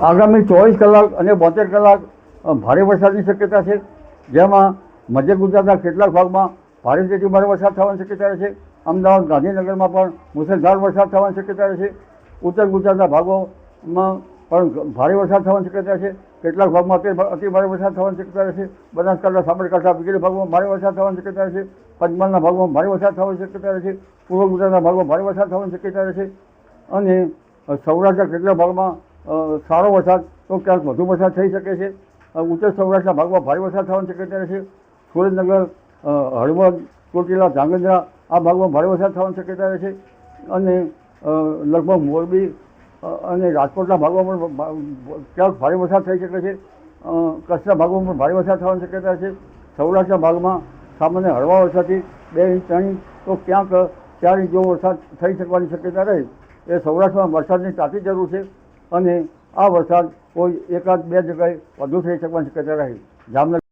આગામી ચોવીસ કલાક અને બોતેર કલાક ભારે વરસાદની શક્યતા છે. જેમાં મધ્ય ગુજરાતના કેટલાક ભાગમાં ભારેથી ભારે વરસાદ થવાની શક્યતા છે. અમદાવાદ, ગાંધીનગરમાં પણ મુસળધાર વરસાદ થવાની શક્યતા છે. ઉત્તર ગુજરાતના ભાગોમાં પણ ભારે વરસાદ થવાની શક્યતા છે. કેટલાક ભાગમાં અતિ ભારે વરસાદ થવાની શક્યતા છે. બનાસકાંઠા, સાબરકાંઠા વગેરે ભાગમાં ભારે વરસાદ થવાની શક્યતા છે. પંચમહાલના ભાગમાં ભારે વરસાદ થવાની શક્યતા છે. પૂર્વ ગુજરાતના ભાગમાં ભારે વરસાદ થવાની શક્યતા છે. અને સૌરાષ્ટ્રના કેટલાક ભાગમાં સારો વરસાદ, તો ક્યાંક વધુ વરસાદ થઈ શકે છે. ઉત્તર સૌરાષ્ટ્રના ભાગમાં ભારે વરસાદ થવાની શક્યતા છે. સુરેન્દ્રનગર હળવદ ચોટીલા ધાંગધ્રા, આ ભાગમાં ભારે વરસાદ થવાની શક્યતા રહે છે. અને લગભગ મોરબી અને રાજકોટના ભાગમાં પણ ક્યાંક ભારે વરસાદ થઈ શકે છે. કચ્છના ભાગમાં પણ ભારે વરસાદ થવાની શક્યતા છે. સૌરાષ્ટ્રના ભાગમાં સામાન્ય હળવા વરસાદથી બે ઇંચ, ત્રણ ઇંચ, તો ક્યાંક ચાર ઇંચ જેવો વરસાદ થઈ શકવાની શક્યતા રહે. એ સૌરાષ્ટ્રમાં વરસાદની તાતી જરૂર છે. અને આ વરસાદ કોઈ એકાદ બે જગ્યાએ વધુ થઈ શકવાની શક્યતા રહે. જામનગર